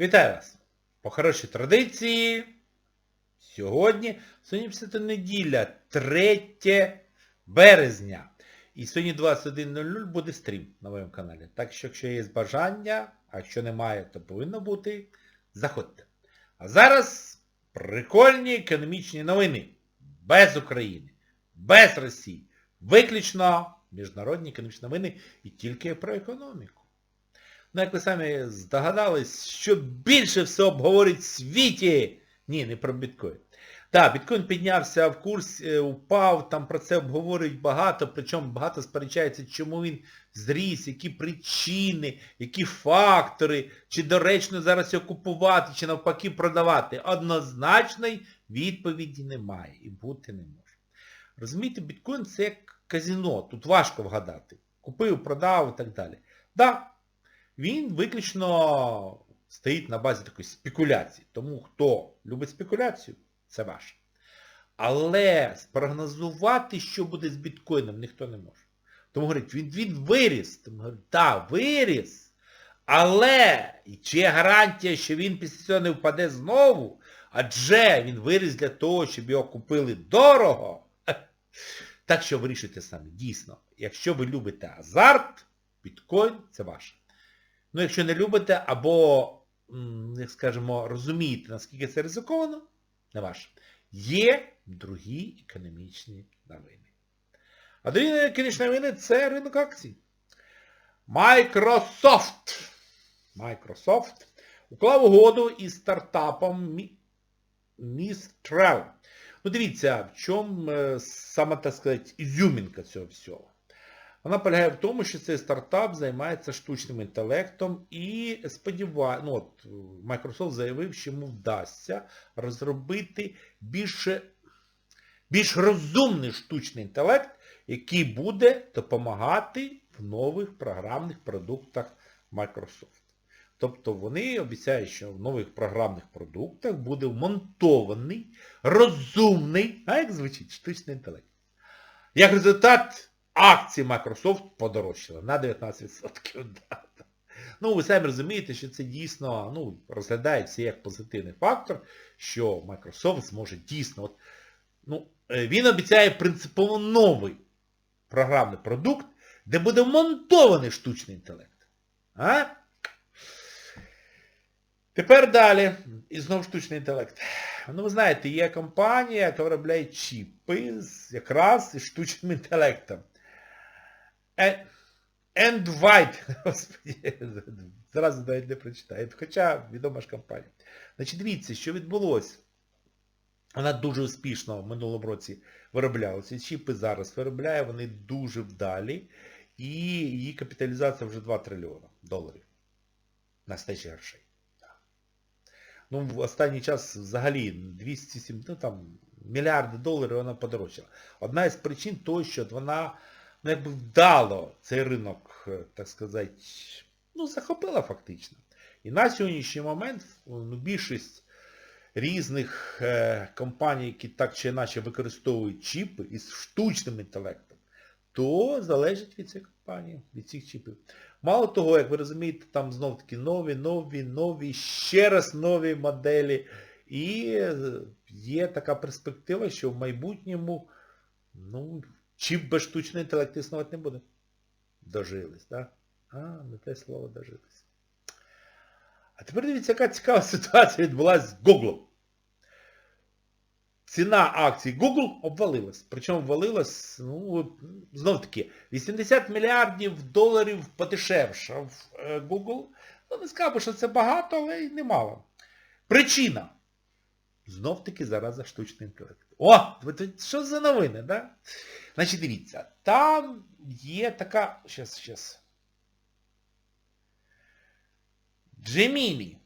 Вітаю вас! По хорошій традиції. Сьогодні, сьогодні все неділя, 3 березня. І сьогодні 21.00 буде стрім на моєму каналі. Так що, якщо є бажання, а якщо немає, то повинно бути, заходьте. А зараз прикольні економічні новини. Без України, без Росії. Виключно міжнародні економічні новини і тільки про економіку. Ну, як ви самі здогадались, що більше все обговорить в світі. Ні, не про біткоін. Так, біткоін піднявся в курс, е, упав, там про це обговорюють багато, причому багато сперечається, чому він зріс, які причини, які фактори, чи доречно зараз його купувати, чи навпаки продавати. Однозначної відповіді немає і бути не може. Розумієте, біткоін це як казіно, тут важко вгадати. Купив, продав і так далі. Да, він виключно стоїть на базі такої спекуляції. Тому хто любить спекуляцію, це ваше. Але спрогнозувати, що буде з біткоїном, ніхто не може. Тому говорить, він, він виріс. Тому говорить, так, виріс. Але чи є гарантія, що він після цього не впаде знову? Адже він виріс для того, щоб його купили дорого. Так що вирішуйте самі. Дійсно, якщо ви любите азарт, біткоін це ваше. Ну, якщо не любите, або, як скажемо, розумієте, наскільки це ризиковано, не ваше. Є другі економічні новини. А другі економічні новини це ринок акцій. Microsoft. Microsoft уклав угоду із стартапом Mi- Mistral. Ну дивіться, в чому е, саме, так сказати, ізюмінка цього всього. Вона полягає в тому, що цей стартап займається штучним інтелектом і сподіває, ну от Microsoft заявив, що йому вдасться розробити більше, більш розумний штучний інтелект, який буде допомагати в нових програмних продуктах Microsoft. Тобто вони обіцяють, що в нових програмних продуктах буде вмонтований, розумний, а як звучить, штучний інтелект. Як результат, акції Microsoft подорожчали на 19%. Да. Ну, ви самі розумієте, що це дійсно ну, розглядається як позитивний фактор, що Microsoft зможе дійсно... От, ну, е, Він обіцяє принципово новий програмний продукт, де буде вмонтований штучний інтелект. А? Тепер далі. І знову штучний інтелект. Ну, ви знаєте, є компанія, яка виробляє чіпи якраз із штучним інтелектом. And White, господи, зразу навіть не прочитаю, хоча відома ж компанія. Значить, дивіться, що відбулося. Вона дуже успішно в минулому році виробляла ці чіпи, зараз виробляє, вони дуже вдалі. І її капіталізація вже 2 трильйона доларів. Настоящих грошей. Ну, в останній час взагалі 207, ну там, мільярди доларів вона подорожчала. Одна із причин того, що вона ну, якби вдало цей ринок, е, так сказати, ну, захопила фактично. І на сьогоднішній момент ну, більшість різних е, компаній, які так чи іначе використовують чіпи із штучним інтелектом, то залежить від цієї компанії, від цих чіпів. Мало того, як ви розумієте, там знов таки нові, нові, нові, ще раз нові моделі. І е, є така перспектива, що в майбутньому ну, чіп без штучного інтелекту існувати не буде. Дожились, так? А, не те слово дожились. А тепер дивіться, яка цікава ситуація відбулася з Google. Ціна акцій Google обвалилась. Причому обвалилась, ну, знов таки, 80 мільярдів доларів подешевшав е, Google. Ну, не скажу, що це багато, але й немало. Причина. Знов таки зараза штучний інтелект. О! Що за новини, да? Значить, дивіться, там є така... Щас, щас. Gemini.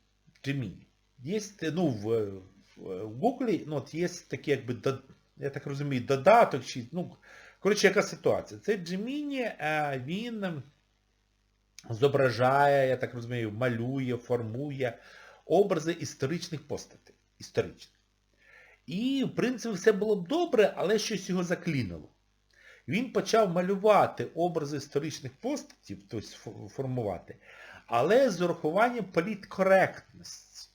Gemini. Є, ну, в, в Google, ну, от є такі, якби, до, я так розумію, додаток, чи, ну, коротше, яка ситуація. Це Gemini, він зображає, я так розумію, малює, формує образи історичних постатей. Історичних. І, в принципі, все було б добре, але щось його заклінило. Він почав малювати образи історичних постатів, тобто формувати, але з урахуванням політкоректності.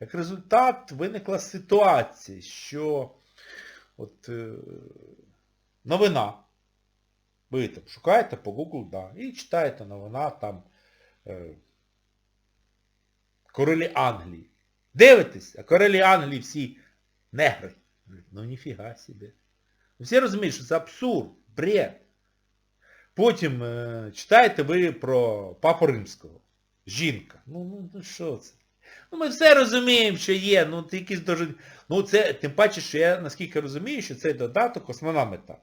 Як результат виникла ситуація, що от, е, новина, ви там шукаєте по Google, да, і читаєте новина там е, королі Англії. Дивитесь, а королі Англії всі негри. Ну ніфіга собі. Всі розуміють, що це абсурд, бред. Потім е, читаєте ви про Папу Римського. Жінка. Ну, ну, ну що це? Ну ми все розуміємо, що є, ну це якісь дуже... Ну це, тим паче, що я наскільки розумію, що цей додаток основна мета.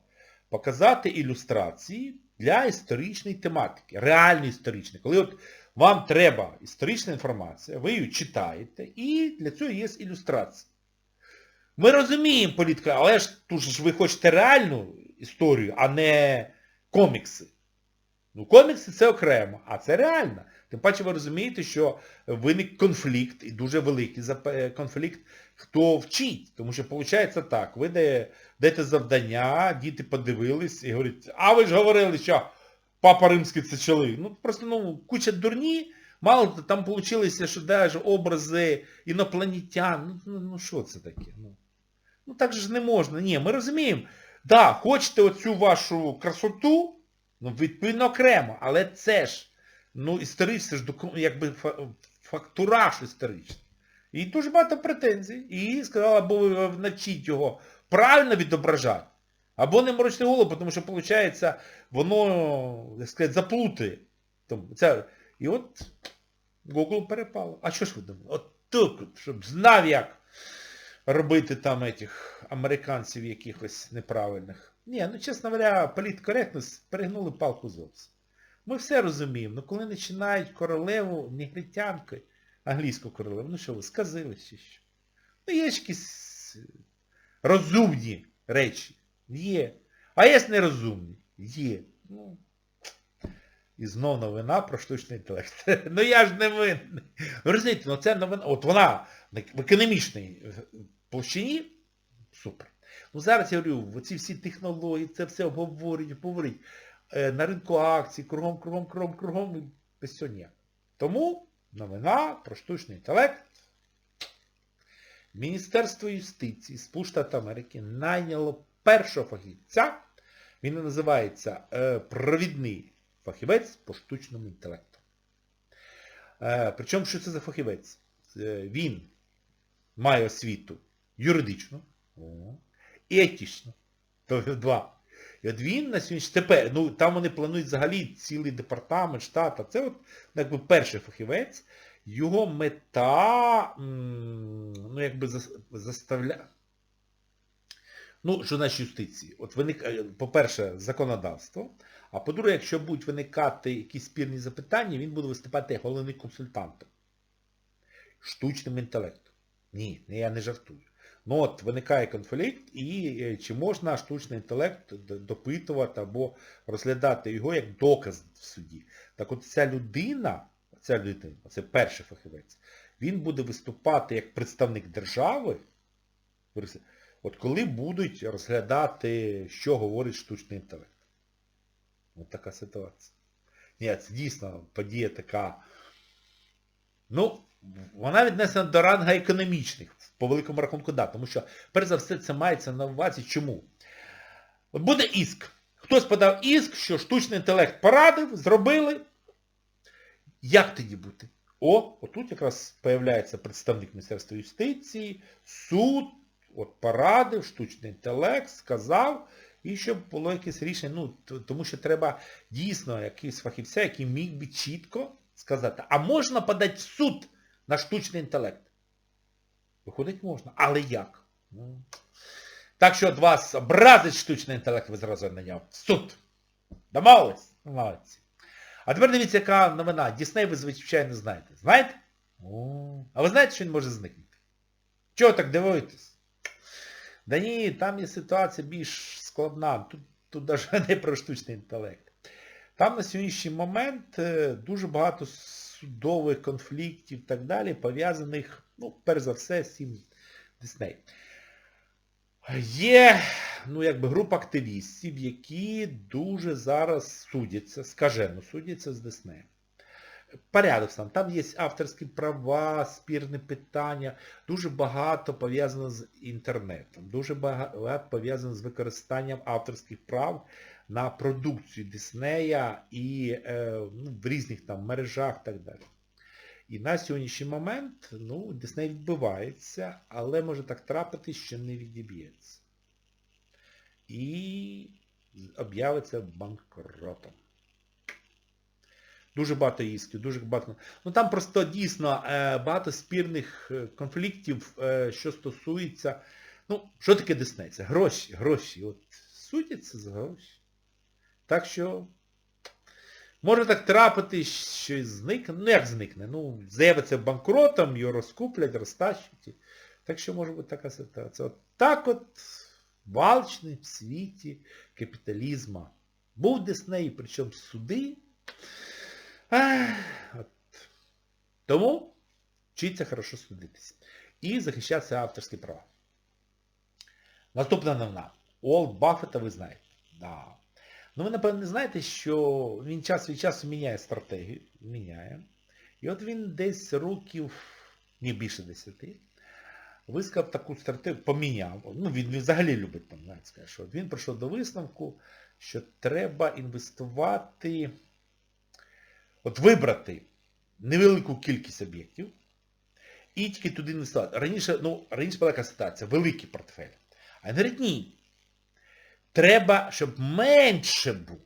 Показати ілюстрації для історичної тематики. Реальної історичної. Коли от вам треба історична інформація, ви її читаєте, і для цього є ілюстрації. Ми розуміємо політику, але ж тут ж ви хочете реальну історію, а не комікси. Ну, комікси це окремо, а це реально. Тим паче ви розумієте, що виник конфлікт, і дуже великий конфлікт, хто вчить. Тому що виходить так, ви даєте завдання, діти подивились і говорять, а ви ж говорили, що Папа Римський це чоловік. Ну, просто ну, куча дурні, мало там вийшло, що навіть образи інопланетян. Ну, ну, ну що це таке? Ну, ну так же ж не можна. Ні, ми розуміємо. Да, хочете оцю вашу красоту, ну, відповідно окремо, але це ж, ну, історичний ж якби фа- фактураж історичний. І дуже багато претензій. І сказала, або ви навчіть його правильно відображати, або не морочте голову, тому що, виходить, воно, як сказати, заплутає. І от Google перепало. А що ж ви думаєте? От так, щоб знав, як робити там этих американців якихось неправильних. Ні, ну чесно говоря, політкоректність перегнули палку зовсім. Ми все розуміємо, ну коли починають королеву негритянкою, англійську королеву, ну що ви, сказили чи що? Ну є ж якісь розумні речі. Є. А є нерозумні. Є. Ну, і знов новина про штучний інтелект. ну я ж не винний. Ви розумієте, ну це новина, от вона в економічній площині, супер. Ну зараз я говорю, оці всі технології, це все обговорюють, обговорюють. Е, на ринку акцій, кругом, кругом, кругом, кругом, без цього ніяк. Тому новина про штучний інтелект. Міністерство юстиції Сполучених Штатів Америки найняло першого фахівця. Він називається е, провідний фахівець по штучному інтелекту. Е, причому, що це за фахівець? Він має освіту юридичну, о, і етичну. Тобто два. І от він на сьогодні тепер, ну там вони планують взагалі цілий департамент, штат, а це от ну, якби перший фахівець. Його мета, ну якби зас- заставляє. Ну, що значить юстиції? От виник, е, по-перше, законодавство, а по-друге, якщо будуть виникати якісь спірні запитання, він буде виступати як головний консультантом. Штучним інтелектом. Ні, я не жартую. Ну от виникає конфлікт і е, чи можна штучний інтелект допитувати або розглядати його як доказ в суді. Так от ця людина, ця людина, це перший фахівець, він буде виступати як представник держави, от коли будуть розглядати, що говорить штучний інтелект. Ось така ситуація. Ні, це дійсно подія така. Ну, вона віднесена до ранга економічних, по великому рахунку, да. Тому що, перш за все, це мається на увазі чому? Буде іск. Хтось подав іск, що штучний інтелект порадив, зробили. Як тоді бути? О, отут якраз з'являється представник Міністерства юстиції, суд, от порадив, штучний інтелект, сказав, і щоб було якесь рішення, ну, тому що треба дійсно якийсь фахівця, який міг би чітко сказати, а можна подати в суд на штучний інтелект? Виходить можна. Але як? Ну, Так що від вас образить штучний інтелект, ви зразу наняв. Суд. Домовились? Молодці. А тепер дивіться, яка новина. Дісней ви, звичайно, знаєте. Знаєте? А ви знаєте, що він може зникнути? Чого так дивуєтесь? Да ні, там є ситуація більш складна. Тут, тут навіть не про штучний інтелект. Там на сьогоднішній момент е, дуже багато судових конфліктів і так далі, пов'язаних, ну, перш за все, з цим Дисней. Є, ну, якби група активістів, які дуже зараз судяться, скажено судяться з Диснеєм. порядок сам. Там є авторські права, спірні питання, дуже багато пов'язано з інтернетом, дуже багато пов'язано з використанням авторських прав на продукцію Диснея і е, ну, в різних там мережах і так далі. І на сьогоднішній момент, ну, Дисней відбивається, але може так трапитись, що не відіб'ється. І об'явиться банкротом. Дуже багато ісків, дуже багато. Ну там просто дійсно е, багато спірних е, конфліктів, що стосується. Ну, що таке Дисней? Це гроші, гроші. От судяться за гроші. Так що може так трапити, що зникне. Ну як зникне? Ну, з'явиться банкротом, його розкуплять, розтащать. Так що може бути така ситуація. От так от в світі капіталізму. Був Дисней, причому суди. Ах, от. Тому вчиться хорошо судитись. І захищатися авторські права. Наступна новина. Уолт Баффета ви знаєте. Да. Ну ви, напевно, знаєте, що він час від часу міняє стратегію. Міняє. І от він десь років, ні більше десяти, вискав таку стратегію, поміняв. Ну, він, він взагалі любить там, знаєте, сказати, що він прийшов до висновку, що треба інвестувати, от вибрати невелику кількість об'єктів і тільки туди інвестувати. Раніше, ну, раніше була така ситуація, великий портфель. А він говорить, ні. Треба, щоб менше був,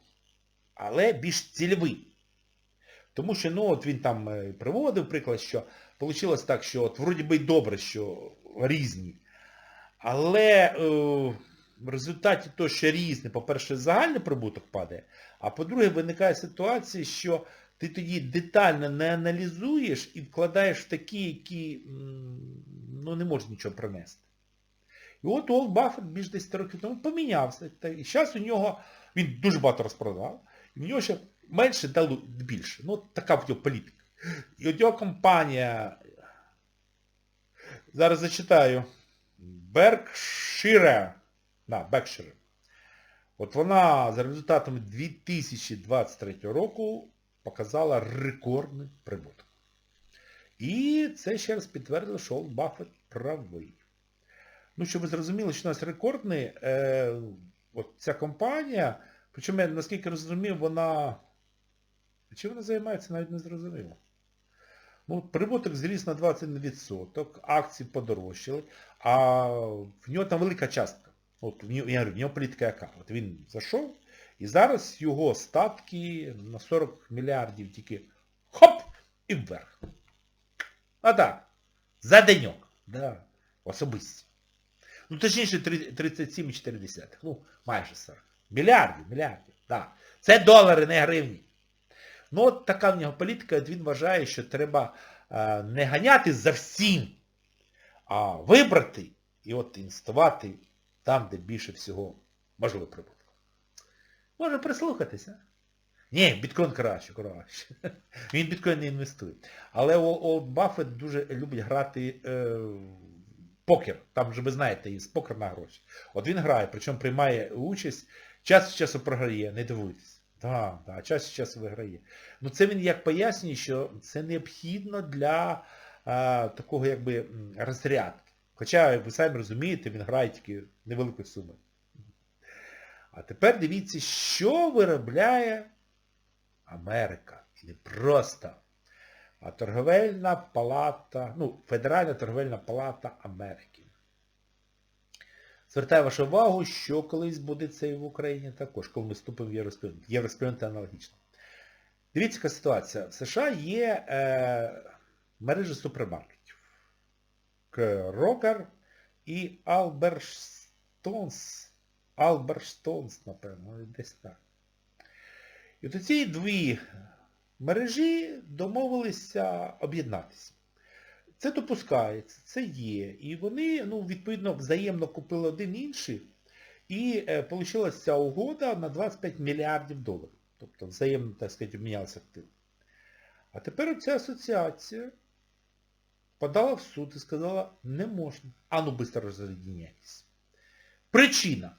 але більш цільовий. Тому що, ну, от він там е, приводив приклад, що вийшло так, що от вроді би добре, що різні. Але е, в результаті того, що різні, по-перше, загальний прибуток падає, а по-друге, виникає ситуація, що ти тоді детально не аналізуєш і вкладаєш в такі, які ну, не можуть нічого принести. І от Уолт Баффет більш 10 років тому помінявся. І зараз у нього, він дуже багато розпродав, і в нього ще менше дало більше. Ну, така в нього політика. І от його компанія, зараз зачитаю, Berkshire, да, Berkshire. От вона за результатами 2023 року показала рекордний прибуток. І це ще раз підтвердило, що Уолт Баффет правий. Ну, щоб ви зрозуміли, що у нас рекордний, е, от ця компанія, причому я наскільки розумів, вона... Чим вона займається, навіть не зрозуміло. Ну, прибуток зріс на 20%, акції подорожчали, а в нього там велика частка. От в нього, я говорю, в нього політика яка? От він зайшов, і зараз його статки на 40 мільярдів тільки хоп! І вверх. А так, за деньок. Да, особисті. Ну, точніше, три- 37,4. Ну, майже 40. Мільярдів, мільярдів. Да. Це долари, не гривні. Ну, от така в нього політика, от він вважає, що треба е, не ганяти за всім, а вибрати і от інвестувати там, де більше всього можливо прибутку. Може прислухатися. Ні, біткоін краще, краще. Він біткоін не інвестує. Але Олд Баффет дуже любить грати е, покер. Там же ви знаєте, є покер на гроші. От він грає, причому приймає участь, час від часу програє, не дивуйтесь. Так, да, час від часу виграє. Ну це він як пояснює, що це необхідно для а, такого якби розрядки. Хоча, ви самі розумієте, він грає тільки невелику суму. А тепер дивіться, що виробляє Америка. І не просто. А торговельна палата, ну, Федеральна торговельна палата Америки. Звертаю вашу увагу, що колись буде це і в Україні також, коли ми вступимо в Євроспільноту. Євроспільнота аналогічно. Дивіться, яка ситуація. В США є е, мережа супермаркетів. Рокер і Алберстонс. Алберстонс, напевно, десь так. І от ці дві мережі домовилися об'єднатися. Це допускається, це є. І вони, ну, відповідно, взаємно купили один інший. І е, вийшла ця угода на 25 мільярдів доларів. Тобто взаємно, так сказати, обмінялися активи. А тепер ця асоціація подала в суд і сказала, не можна. А ну швидко роз'єдняйтесь. Причина.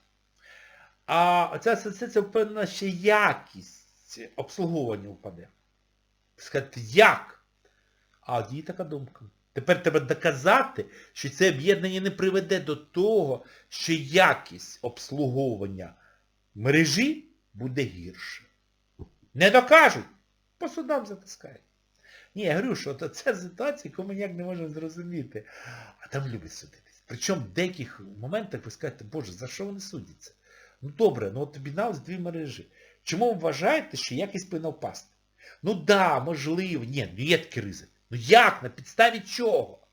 А ця асоціація впевнена, що якість обслуговування впаде. Сказати, як? А їй така думка. Тепер треба доказати, що це об'єднання не приведе до того, що якість обслуговування мережі буде гірше. Не докажуть, по судам затискають. Ні, я говорю, що ця ситуація, яку ми ніяк не можемо зрозуміти. А там любить судитись. Причому в деяких моментах ви скажете, боже, за що вони судяться? Ну добре, ну от тобі об'єдналися дві мережі. Чому ви вважаєте, що якість повинна впасти? Ну да, можливо, ні, ну є такий ризик. Ну як? На підставі чого?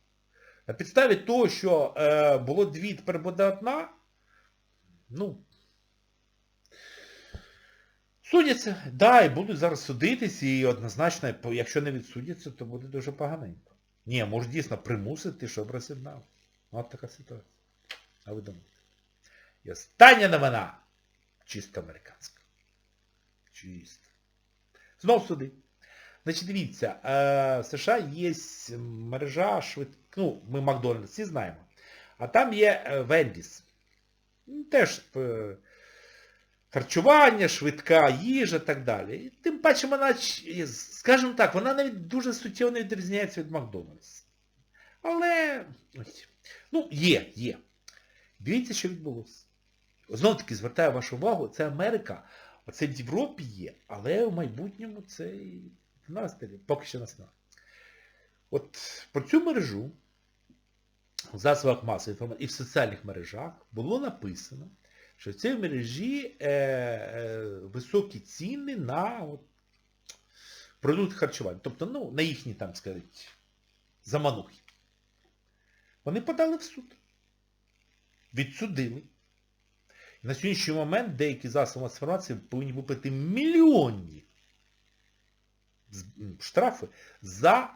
На підставі того, що е, було дві, тепер буде одна? Ну, судяться, да, і будуть зараз судитись, і однозначно, якщо не відсудяться, то буде дуже поганенько. Ні, може дійсно примусити, щоб роз'єднали. От така ситуація. А ви думаєте? І остання новина. Чисто американська. Чисто. Знов суди. Значить, дивіться, е, в США є мережа швид... Ну, ми Макдональдс всі знаємо. А там є Вендіс. Ну, Теж е, харчування, швидка їжа так далі. І тим паче вона, скажімо так, вона навіть дуже суттєво не відрізняється від Макдональдс. Але, ну, є, є. Дивіться, що відбулося. Знову таки звертаю вашу увагу, це Америка, оце в Європі є, але в майбутньому це і в нас поки що нас немає. От про цю мережу в засобах масової інформації і в соціальних мережах було написано, що в цій мережі е, е, високі ціни на от, продукти харчування. Тобто, ну, на їхні, там, сказати, заманухи. Вони подали в суд. Відсудили. На сьогоднішній момент деякі засоби інформації повинні виплатити мільйонні штрафи за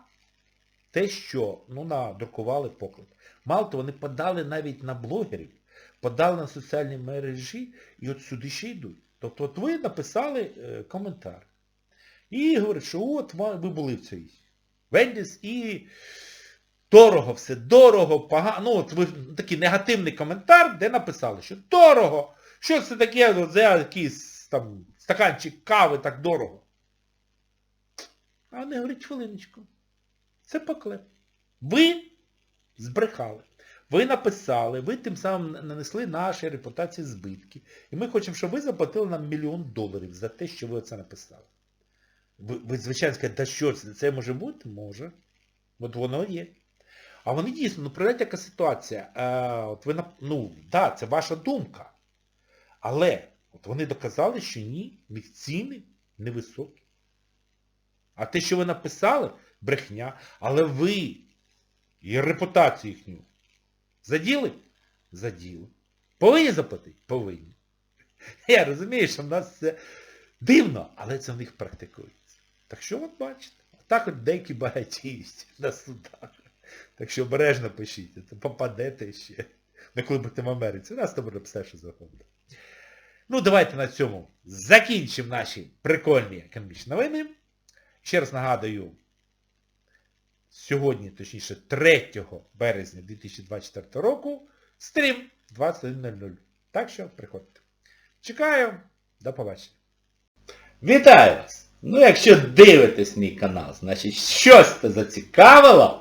те, що ну, надрукували поклад. Мало того, вони подали навіть на блогерів, подали на соціальні мережі і от сюди ще йдуть. Тобто от ви написали е, коментар. І говорять, що от ви були в цій Вендіс і дорого все, дорого, погано. Ну от ви такий негативний коментар, де написали, що дорого. Що це таке за якийсь там стаканчик кави так дорого? А вони говорять, хвилиночку. Це поклеп. Ви збрехали. Ви написали, ви тим самим нанесли нашій репутації збитки. І ми хочемо, щоб ви заплатили нам мільйон доларів за те, що ви оце написали. Ви, ви звичайно, скажете, да що це? Це може бути? Може. От воно є. А вони дійсно, ну прийдете яка ситуація. Е, от ви, ну, да, це ваша думка. Але от вони доказали, що ні, них ціни невисокі. А те, що ви написали, брехня. Але ви і репутацію їхню заділи? Заділи. Повинні заплатити? Повинні. Я розумію, що в нас це дивно, але це в них практикується. Так що от бачите, так от деякі багатіють на судах. Так що обережно пишіть, а то попадете ще. Не коли будете в Америці. Нас там написати, що заходить. Ну, давайте на цьому закінчимо наші прикольні економічні новини. Ще раз нагадую, сьогодні, точніше, 3 березня 2024 року, стрім 21.00. Так що приходьте. Чекаю. До побачення. Вітаю вас! Ну якщо дивитесь мій канал, значить щось зацікавило,